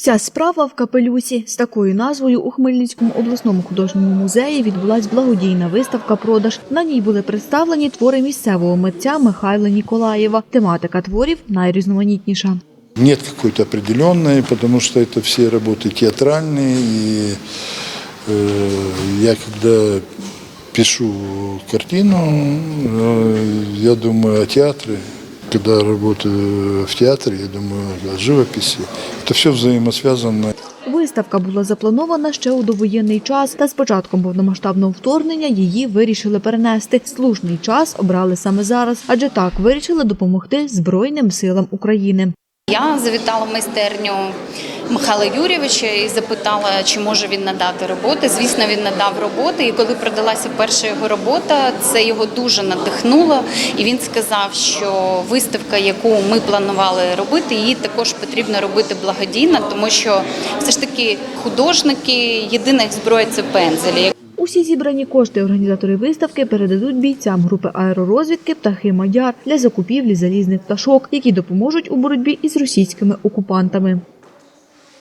Вся справа в капелюсі з такою назвою у Хмельницькому обласному художньому музеї відбулась благодійна виставка продаж. На ній були представлені твори місцевого митця Михайла Ніколаєва. Тематика творів найрізноманітніша. Нет какой-то определенной, потому что это все работы театральные. И э, я когда пишу картину, э, я думаю о театре. Когда работаю в театре, я думаю о живописи. Это все взаимосвязано. Виставка була запланована ще у довоєнний час, та з початком повномасштабного вторгнення її вирішили перенести. Слушний час обрали саме зараз, адже так вирішили допомогти Збройним силам України. Я завітала в майстерню Михайла Юрійовича і запитала, чи може він надати роботи. Звісно, він надав роботи. І коли продалася перша його робота, це його дуже надихнуло. І він сказав, що виставка, яку ми планували робити, її також потрібно робити благодійно, тому що все ж таки художники єдина їх зброя це пензелі. Усі зібрані кошти організатори виставки передадуть бійцям групи аеророзвідки Птахи Мадяр для закупівлі залізних пташок, які допоможуть у боротьбі із російськими окупантами.